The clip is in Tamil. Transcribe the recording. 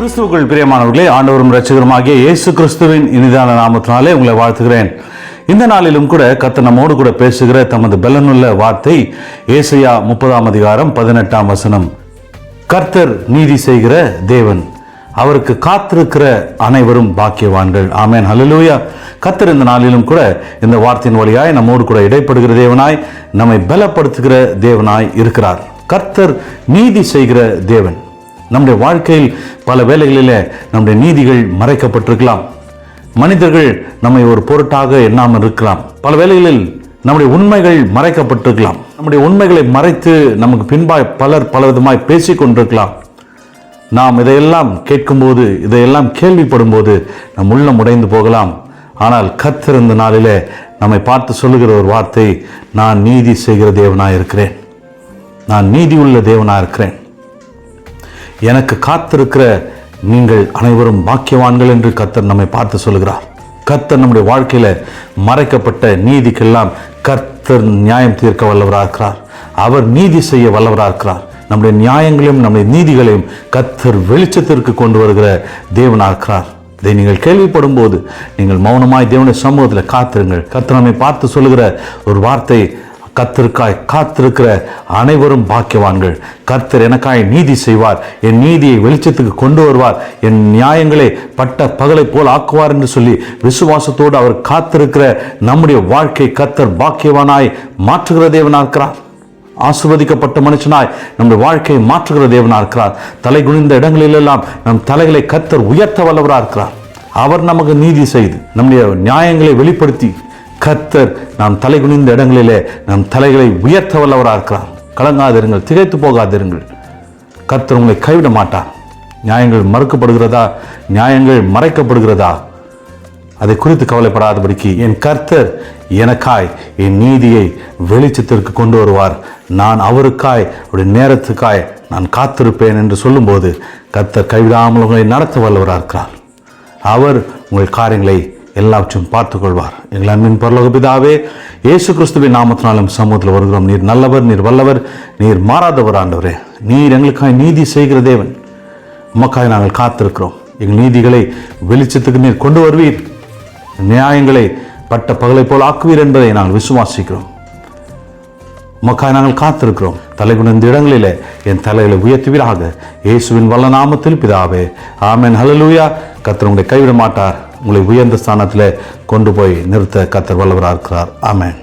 கிறிஸ்துவுக்குள் பிரியமானவர்களே ஆண்டவரும் ரட்சகருமாகிய இயேசு கிறிஸ்துவின் இனிதான நாமத்தினாலே உங்களை வாழ்த்துகிறேன். இந்த நாளிலும் கூட கத்த நம்மோடு கூட பேசுகிற தமது பலனுள்ள வார்த்தை ஏசையா முப்பதாம் அதிகாரம் பதினெட்டாம் வசனம். கர்த்தர் நீதி செய்கிற தேவன் அவருக்கு காத்திருக்கிற அனைவரும் பாக்கியவான்கள். ஆமேன். ஹலலூயா கர்த்தர் இந்த நாளிலும் கூட இந்த வார்த்தையின் வழியாய் நம்மோடு கூட இடைப்படுகிற தேவனாய் நம்மை பலப்படுத்துகிற தேவனாய் இருக்கிறார். கர்த்தர் நீதி செய்கிற தேவன். நம்முடைய வாழ்க்கையில் பல வேலைகளில் நம்முடைய நீதிகள் மறைக்கப்பட்டிருக்கலாம். மனிதர்கள் நம்மை ஒரு பொருட்டாக எண்ணாமல் இருக்கலாம். பல வேலைகளில் நம்முடைய உண்மைகள் மறைக்கப்பட்டிருக்கலாம். நம்முடைய உண்மைகளை மறைத்து நமக்கு பின்பாய் பலர் பல விதமாய் பேசிக் கொண்டிருக்கலாம் நாம் இதையெல்லாம் கேட்கும்போது இதையெல்லாம் கேள்விப்படும் போது நம் உள்ளம் உடைந்து போகலாம். ஆனால் கத்திருந்த நாளிலே நம்மை பார்த்து சொல்லுகிற ஒரு வார்த்தை நான் நீதி செய்கிற தேவனாக இருக்கிறேன் நான் நீதி உள்ள தேவனாக இருக்கிறேன் எனக்கு காத்திருக்கிற நீங்கள் அனைவரும் பாக்கியவான்கள் என்று கர்த்தர் நம்மை பார்த்து சொல்கிறார் கர்த்தர் நம்முடைய வாழ்க்கையில் மறைக்கப்பட்ட நீதிக்கெல்லாம் கர்த்தர் நியாயம் தீர்க்க வல்லவராக இருக்கிறார். அவர் நீதி செய்ய வல்லவராக இருக்கிறார். நம்முடைய நியாயங்களையும் நம்முடைய நீதிகளையும் கர்த்தர் வெளிச்சத்திற்கு கொண்டு வருகிற தேவனாக இருக்கிறார். இதை நீங்கள் கேள்விப்படும் போது நீங்கள் மௌனமாய் தேவனுடைய சமூகத்தில் காத்திருங்கள். கர்த்தர் நம்மை பார்த்து சொல்லுகிற ஒரு வார்த்தை கத்திருக்காய் காத்திருக்கிற அனைவரும் பாக்கியவான்கள். கர்த்தர் எனக்காய் நீதி செய்வார். என் நீதியை வெளிச்சத்துக்கு கொண்டு வருவார். என் நியாயங்களை பட்ட பகலை போல் ஆக்குவார் என்று சொல்லி விசுவாசத்தோடு அவர் காத்திருக்கிற நம்முடைய வாழ்க்கை கர்த்தர் பாக்கியவானாய் மாற்றுகிற தேவனாக இருக்கிறார். ஆசிர்வதிக்கப்பட்ட மனுஷனாய் நம்முடைய வாழ்க்கையை மாற்றுகிற தேவனாக இருக்கிறார். தலை குனிந்த இடங்களிலெல்லாம் நம் தலைகளை கத்தர் உயர்த்த வல்லவராக இருக்கிறார். அவர் நமக்கு நீதி செய்து நம்முடைய நியாயங்களை வெளிப்படுத்தி கர்த்தர் நாம் தலை குனிந்த இடங்களிலே நம் தலைகளை உயர்த்த வல்லவராக இருக்கிறார். கலங்காதிருங்கள் திகைத்து போகாதிருங்கள். கர்த்தர் உங்களை கைவிட மாட்டார். நியாயங்கள் மறுக்கப்படுகிறதா? நியாயங்கள் மறைக்கப்படுகிறதா? அதை குறித்து கவலைப்படாதபடிக்கு என் கர்த்தர் எனக்காய் என் நீதியை வெளிச்சத்திற்கு கொண்டு வருவார். நான் அவருக்காய் அவருடைய நேரத்துக்காய் நான் காத்திருப்பேன் என்று சொல்லும்போது கர்த்தர் கைவிடாமல் உங்களை நடத்த வல்லவராக இருக்கிறார். அவர் உங்கள் காரியங்களை எல்லாவற்றையும் பார்த்து கொள்வார் எங்கள் அன்பின் பரலோக பிதாவே இயேசு கிறிஸ்துவின் நாமத்தினாலும் சமூகத்தில் வருகிறோம். நீர் நல்லவர் நீர் வல்லவர் நீர் மாறாதவர் ஆண்டவரே. நீர் எங்களுக்காய் நீதி செய்கிற தேவன். உமக்காய் நாங்கள் காத்திருக்கிறோம். எங்கள் நீதிகளை வெளிச்சத்துக்கு நீர் கொண்டு வருவீர். நியாயங்களை பட்ட பகலை போல் ஆக்குவீர் என்பதை நாங்கள் விசுவாசிக்கிறோம். உமக்காய் நாங்கள் காத்திருக்கிறோம். தலைகுனிந்த இடங்களிலே என் தலைகளை உயர்த்துவீராக. இயேசுவின் வல்ல நாமத்தில் பிதாவே. ஆமேன். ஹலலூயா கர்த்தர் உங்களை கைவிட மாட்டார் உங்களை உயர்ந்த ஸ்தானத்தில் கொண்டு போய் நிறுத்த கத்தர் வல்லவராக இருக்கிறார் ஆமேன்.